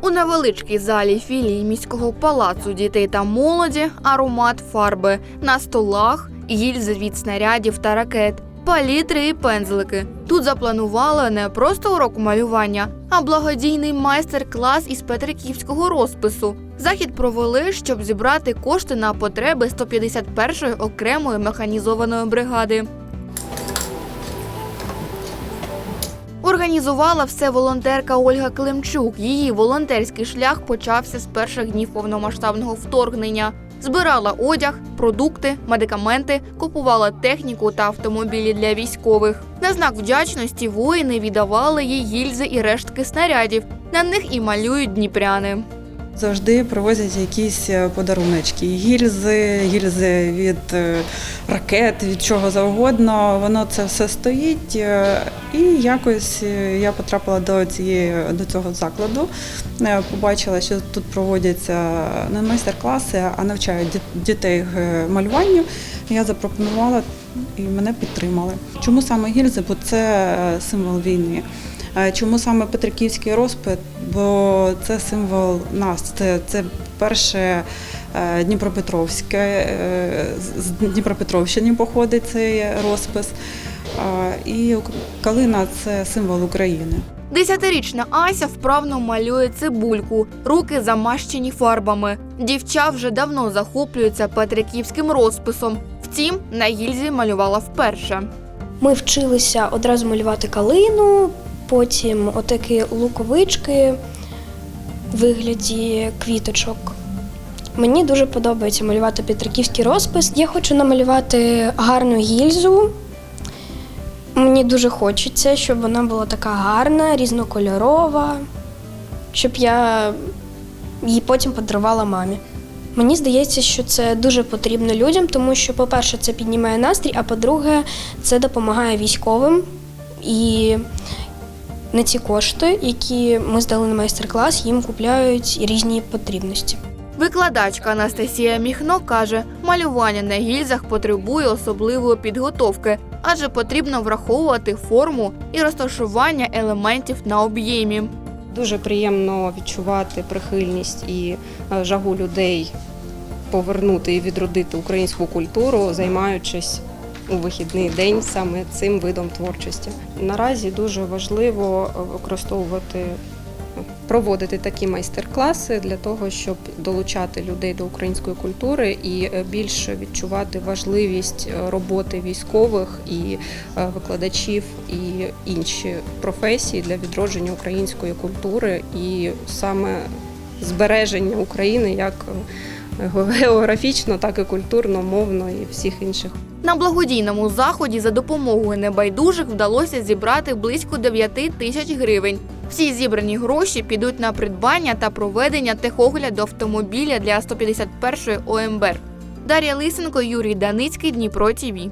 У невеличкій залі філії міського палацу дітей та молоді аромат фарби на столах, гільзи від снарядів та ракет, палітри і пензлики. Тут запланували не просто урок малювання, а благодійний майстер-клас із петриківського розпису. Захід провели, щоб зібрати кошти на потреби 151-ї окремої механізованої бригади. Організувала все волонтерка Ольга Климчук. Її волонтерський шлях почався з перших днів повномасштабного вторгнення. Збирала одяг, продукти, медикаменти, купувала техніку та автомобілі для військових. На знак вдячності воїни віддавали їй гільзи і рештки снарядів. На них і малюють дніпряни. Завжди привозять якісь е, подаруночки. Гільзи, гільзи від е, ракет, від чого завгодно. Воно це все стоїть. е, І якось я потрапила до цієї до цього закладу. Побачила, що тут проводяться не майстер-класи, а навчають дітей малюванню. Я запропонувала і мене підтримали. Чому саме гільзи? Бо це символ війни. Е, Чому саме Петриківський розпит? Бо це символ нас. Це, це перше е, Дніпропетровське, е, з Дніпропетровщини походить цей розпис. І калина це символ України. Десятирічна Ася вправно малює цибульку, руки замащені фарбами. Дівча вже давно захоплюється петриківським розписом. Втім, на гільзі малювала вперше. Ми вчилися одразу малювати калину, потім отакі луковички в вигляді квіточок. Мені дуже подобається малювати петриківський розпис. Я хочу намалювати гарну гільзу. Мені дуже хочеться, щоб вона була така гарна, різнокольорова, щоб я її потім подарувала мамі. Мені здається, що це дуже потрібно людям, тому що, по-перше, це піднімає настрій, а по-друге, це допомагає військовим. І на ці кошти, які ми здали на майстер-клас, їм купляють різні потрібності. Викладачка Анастасія Міхно каже, малювання на гільзах потребує особливої підготовки, адже потрібно враховувати форму і розташування елементів на об'ємі. Дуже приємно відчувати прихильність і е, жагу людей повернути і відродити українську культуру, займаючись у вихідний день саме цим видом творчості. Наразі дуже важливо е, використовувати. Проводити такі майстер-класи для того, щоб долучати людей до української культури і е, більше відчувати важливість е, роботи військових і викладачів і інші професії для відродження української культури і саме збереження України як географічно, так і культурно, мовно і всіх інших. На благодійному заході за допомогою небайдужих вдалося зібрати близько 9 тисяч гривень. Всі зібрані гроші підуть на придбання та проведення техогляду автомобіля для 151-ї ОМБР. Дар'я Лисенко, Юрій Даницький, Дніпро ТІВІ.